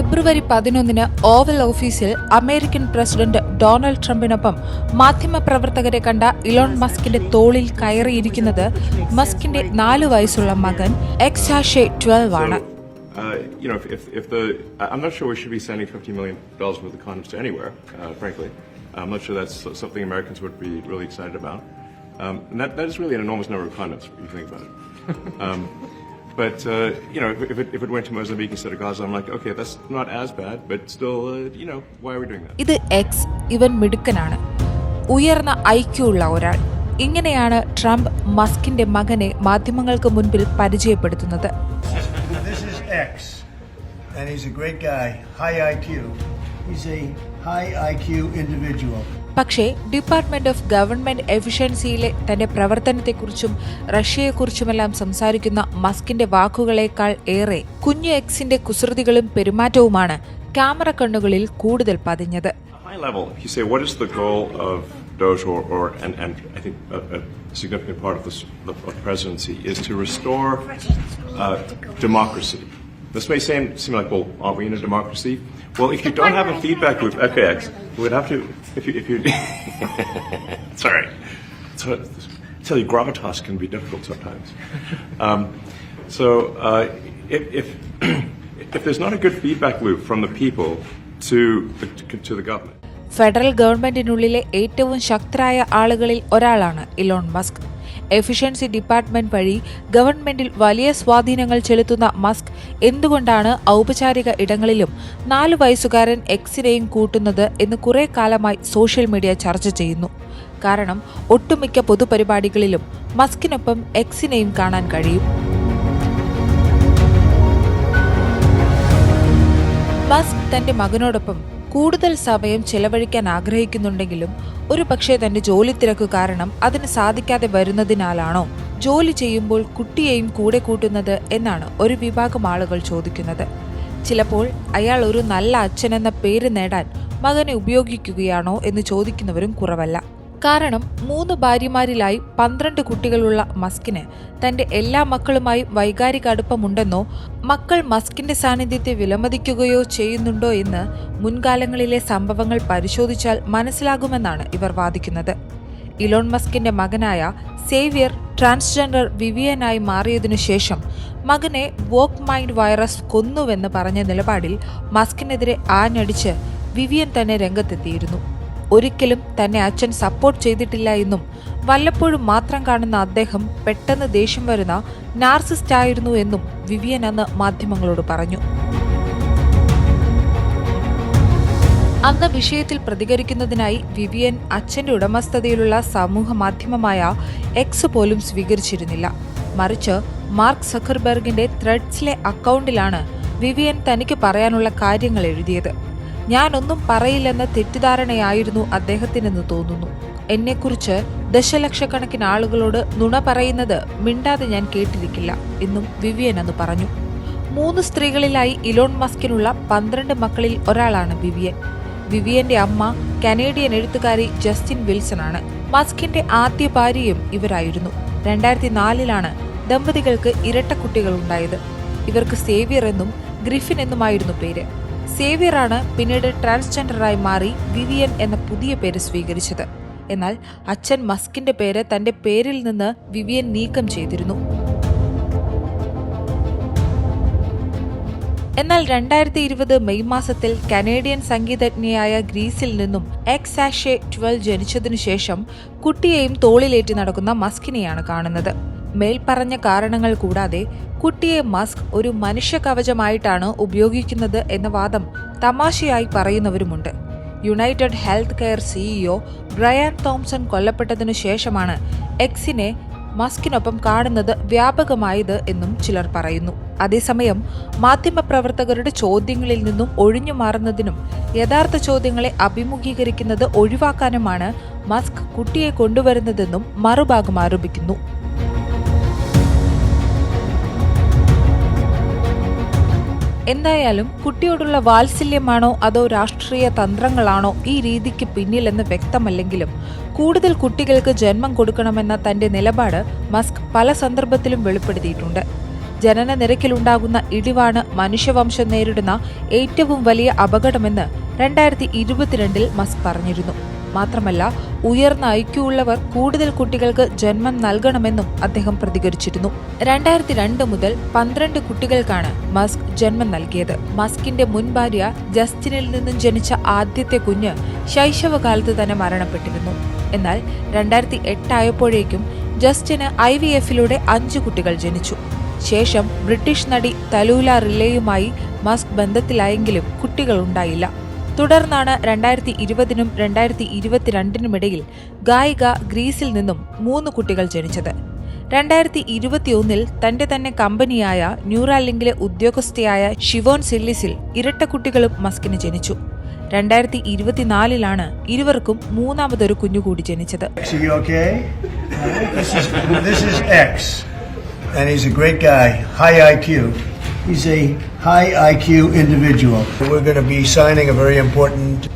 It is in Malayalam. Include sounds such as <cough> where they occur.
ഫെബ്രുവരി പതിനൊന്നിന് ഓവൽ ഓഫീസിൽ അമേരിക്കൻ പ്രസിഡന്റ് ഡൊണാൾഡ് ട്രംപിനൊപ്പം മാധ്യമപ്രവർത്തകരെ കണ്ട ഇലോൺ മസ്കിന്റെ തോളിൽ കയറിയിരിക്കുന്നത് മസ്കിന്റെ നാലു വയസ്സുള്ള മകൻ എക്സാഷെ ട്വൽവ് ആണ് Uh, you know, if, if, if the, I'm not sure we should be sending $50 million worth of condoms to anywhere, uh, frankly. I'm not sure that's something Americans would be really excited about. Um, and that, that is really an enormous number of condoms, if you think about it. um, but, uh, you know, if, if, it, if it went to Mozambique instead of Gaza, I'm like, okay, that's not as bad, but still, uh, you know, why are we doing that? ഇത് എക്സ് ഇവൻ മിടുക്കനാണ് ഉയർന്ന ഐക്യു ഉള്ള ഒരാൾ ഇങ്ങനെയാണ് ട്രംപ് മസ്കിന്റെ മകനെ മാധ്യമങ്ങൾക്ക് മുൻപിൽ പരിചയപ്പെടുത്തുന്നത് This is X, and he's a great guy, high IQ. പക്ഷേ ഡിപ്പാർട്ട്മെന്റ് ഓഫ് ഗവൺമെന്റ് എഫിഷ്യൻസിയിലെ തന്റെ പ്രവർത്തനത്തെക്കുറിച്ചും റഷ്യയെക്കുറിച്ചുമെല്ലാം സംസാരിക്കുന്ന മസ്കിന്റെ വാക്കുകളേക്കാൾ ഏറെ കുഞ്ഞു എക്സിന്റെ കുസൃതികളും പെരുമാറ്റവുമാണ് ക്യാമറ കണ്ണുകളിൽ കൂടുതൽ പതിഞ്ഞത്. This may seem, seem like, well, aren't we in a democracy? Well, if you don't have a feedback loop, FAX, we would have to, if you, if you, <laughs> sorry. So, I tell you, gravitas can be difficult sometimes. Um, so, uh, if, if, <clears throat> if there's not a good feedback loop from the people to the, to the government, federal ഗവൺമെന്റിനുള്ളിലെ ഏറ്റവും ശക്തരായ ആളുകളിൽ ഒരാളാണ് ഇലോൺ മസ്ക് എഫിഷ്യൻസി ഡിപ്പാർട്ട്മെന്റ് വഴി ഗവൺമെന്റിൽ വലിയ സ്വാധീനങ്ങൾ ചെലുത്തുന്ന മസ്ക് എന്തുകൊണ്ടാണ് ഔപചാരിക ഇടങ്ങളിലും നാലു വയസ്സുകാരൻ എക്സിനെയും കൂട്ടുന്നത് എന്ന് കുറെ കാലമായി സോഷ്യൽ മീഡിയ ചർച്ച ചെയ്യുന്നു? കാരണം ഒട്ടുമിക്ക പൊതുപരിപാടികളിലും മസ്കിനൊപ്പം എക്സിനെയും കാണാൻ കഴിയും. മസ്ക് തന്റെ മകനോടൊപ്പം കൂടുതൽ സമയം ചെലവഴിക്കാൻ ആഗ്രഹിക്കുന്നുണ്ടെങ്കിലും ഒരു പക്ഷേ തന്റെ ജോലി തിരക്ക് കാരണം അതിന് സാധിക്കാതെ വരുന്നതിനാലാണോ? ജോലി ചെയ്യുമ്പോൾ കുട്ടിയെയും കൂടെ കൂട്ടുന്നത് എന്നാണ് ഒരു വിഭാഗം ആളുകൾ ചോദിക്കുന്നത്. ചിലപ്പോൾ അയാൾ ഒരു നല്ല അച്ഛനെന്ന പേര് നേടാൻ മകനെ ഉപയോഗിക്കുകയാണോ എന്ന് ചോദിക്കുന്നവരും കുറവല്ല. കാരണം മൂന്ന് ഭാര്യമാരിലായി പന്ത്രണ്ട് കുട്ടികളുള്ള മസ്കിന് തന്റെ എല്ലാ മക്കളുമായി വൈകാരിക അടുപ്പമുണ്ടെന്നോ മക്കൾ മസ്കിന്റെ സാന്നിധ്യത്തെ വിലമതിക്കുകയോ ചെയ്യുന്നുണ്ടോ എന്ന് മുൻകാലങ്ങളിലെ സംഭവങ്ങൾ പരിശോധിച്ചാൽ മനസ്സിലാകുമെന്നാണ് ഇവർ വാദിക്കുന്നത്. ഇലോൺ മസ്കിന്റെ മകനായ സേവിയർ ട്രാൻസ്ജെൻഡർ വിവിയനായി മാറിയതിനു ശേഷം മകനെ വോക്ക് മൈൻഡ് വൈറസ് കൊന്നുവെന്ന് പറഞ്ഞ നിലപാടിൽ മസ്കിനെതിരെ ആഞ്ഞടിച്ച് വിവിയൻ തന്നെ രംഗത്തെത്തിയിരുന്നു. ഒരിക്കലും തന്നെ അച്ഛൻ സപ്പോർട്ട് ചെയ്തിട്ടില്ല എന്നും വല്ലപ്പോഴും മാത്രം കാണുന്ന അദ്ദേഹം പെട്ടെന്ന് ദേഷ്യം വരുന്ന നാർസിസ്റ്റ് ആയിരുന്നു എന്നും വിവിയൻ അന്ന് മാധ്യമങ്ങളോട് പറഞ്ഞു. അന്ന് വിഷയത്തിൽ പ്രതികരിക്കുന്നതിനായി വിവിയൻ അച്ഛന്റെ ഉടമസ്ഥതയിലുള്ള സമൂഹ മാധ്യമമായ എക്സ് പോലും സ്വീകരിച്ചിരുന്നില്ല. മറിച്ച് മാർക്ക് സഖർബർഗിന്റെ ത്രെഡ്സിലെ അക്കൗണ്ടിലാണ് വിവിയൻ തനിക്ക് പറയാനുള്ള കാര്യങ്ങൾ എഴുതിയത്. ഞാനൊന്നും പറയില്ലെന്ന തെറ്റിദ്ധാരണയായിരുന്നു അദ്ദേഹത്തിനെന്ന് തോന്നുന്നു. എന്നെക്കുറിച്ച് ദശലക്ഷക്കണക്കിന് ആളുകളോട് നുണ പറയുന്നത് മിണ്ടാതെ ഞാൻ കേട്ടിരിക്കില്ല എന്നും വിവിയൻ അന്ന് പറഞ്ഞു. മൂന്ന് സ്ത്രീകളിലായി ഇലോൺ മസ്കിനുള്ള പന്ത്രണ്ട് മക്കളിൽ ഒരാളാണ് വിവിയൻ. വിവിയന്റെ അമ്മ കനേഡിയൻ എഴുത്തുകാരി ജസ്റ്റിൻ വിൽസൺ ആണ് മസ്കിന്റെ ആദ്യ ഭാര്യയും ഇവരായിരുന്നു. രണ്ടായിരത്തി നാലിലാണ് ദമ്പതികൾക്ക് ഇരട്ട കുട്ടികൾ ഉണ്ടായത് ഇവർക്ക് സേവിയർ എന്നും ഗ്രിഫിൻ എന്നുമായിരുന്നു പേര്. സേവിയറാണ് പിന്നീട് ട്രാൻസ്ജെൻഡറായി മാറി വിവിയൻ എന്ന പുതിയ പേര് സ്വീകരിച്ചത്. എന്നാൽ അച്ഛൻ മസ്കിന്റെ പേര് തന്റെ പേരിൽ നിന്ന് വിവിയൻ നീക്കം ചെയ്തിരുന്നു. എന്നാൽ രണ്ടായിരത്തി ഇരുപത് മെയ് മാസത്തിൽ കനേഡിയൻ സംഗീതജ്ഞയായ ഗ്രീസിൽ നിന്നും എക്സ് ആഷെ ട്വൽവ് ജനിച്ചതിനു ശേഷം കുട്ടിയെയും തോളിലേറ്റി നടക്കുന്ന മസ്കിനെയാണ് കാണുന്നത്. മേൽപ്പറഞ്ഞ കാരണങ്ങൾ കൂടാതെ കുട്ടിയെ മസ്ക് ഒരു മനുഷ്യ കവചമായിട്ടാണ് ഉപയോഗിക്കുന്നത് എന്ന വാദം തമാശയായി പറയുന്നവരുമുണ്ട്. United Health Care CEO Brian Thompson കൊല്ലപ്പെട്ടതിനു ശേഷമാണ് എക്സിനെ മസ്കിനൊപ്പം കാണുന്നത് വ്യാപകമായത് എന്നും ചിലർ പറയുന്നു. അതേസമയം മാധ്യമപ്രവർത്തകരുടെ ചോദ്യങ്ങളിൽ നിന്നും ഒഴിഞ്ഞു മാറുന്നതിനും യഥാർത്ഥ ചോദ്യങ്ങളെ അഭിമുഖീകരിക്കുന്നത് ഒഴിവാക്കാനുമാണ് മസ്ക് കുട്ടിയെ കൊണ്ടുവരുന്നതെന്നും മറുഭാഗം ആരോപിക്കുന്നു. എന്തായാലും കുട്ടിയോടുള്ള വാത്സല്യമാണോ അതോ രാഷ്ട്രീയ തന്ത്രങ്ങളാണോ ഈ രീതിക്ക് പിന്നിലെന്ന് വ്യക്തമല്ലെങ്കിലും കൂടുതൽ കുട്ടികൾക്ക് ജന്മം കൊടുക്കണമെന്ന തന്റെ നിലപാട് മസ്ക് പല സന്ദർഭത്തിലും വെളിപ്പെടുത്തിയിട്ടുണ്ട്. ജനന നിരക്കിലുണ്ടാകുന്ന ഇടിവാണ് മനുഷ്യവംശം നേരിടുന്ന ഏറ്റവും വലിയ അപകടമെന്ന് രണ്ടായിരത്തി ഇരുപത്തിരണ്ടിൽ മസ്ക് പറഞ്ഞിരുന്നു. മാത്രമല്ല ഉയർന്ന ഐക്യമുള്ളവർ കൂടുതൽ കുട്ടികൾക്ക് ജന്മം നൽകണമെന്നും അദ്ദേഹം പ്രതികരിച്ചിരുന്നു. രണ്ടായിരത്തി രണ്ട് മുതൽ പന്ത്രണ്ട് കുട്ടികൾക്കാണ് മസ്ക് ജന്മം നൽകിയത്. മസ്കിന്റെ മുൻ ഭാര്യ ജസ്റ്റിനിൽ നിന്നും ജനിച്ച ആദ്യത്തെ കുഞ്ഞ് ശൈശവകാലത്ത് തന്നെ മരണപ്പെട്ടിരുന്നു. എന്നാൽ രണ്ടായിരത്തി എട്ടായപ്പോഴേക്കും ജസ്റ്റിന് ഐ വി എഫിലൂടെ അഞ്ചു കുട്ടികൾ ജനിച്ചു. ശേഷം ബ്രിട്ടീഷ് നടി തലൂല റിലേയുമായി മസ്ക് ബന്ധത്തിലായെങ്കിലും കുട്ടികൾ ഉണ്ടായില്ല. തുടർന്നാണ് രണ്ടായിരത്തി ഇരുപതിനും രണ്ടായിരത്തി ഇരുപത്തിരണ്ടിനുമിടയിൽ ഗായിക ഗ്രീസിൽ നിന്നും മൂന്ന് കുട്ടികൾ ജനിച്ചത്. രണ്ടായിരത്തി ഇരുപത്തിയൊന്നിൽ തന്റെ തന്നെ കമ്പനിയായ ന്യൂറാലിങ്കിലെ ഉദ്യോഗസ്ഥയായ ഷിവോൻ സില്ലിസിൽ ഇരട്ട കുട്ടികളും മസ്കിന് ജനിച്ചു. രണ്ടായിരത്തി ഇരുപത്തിനാലിലാണ് ഇരുവർക്കും മൂന്നാമതൊരു കുഞ്ഞുകൂടി ജനിച്ചത്. And he's a great guy, high IQ. He's a high IQ individual. We're going to be signing a very important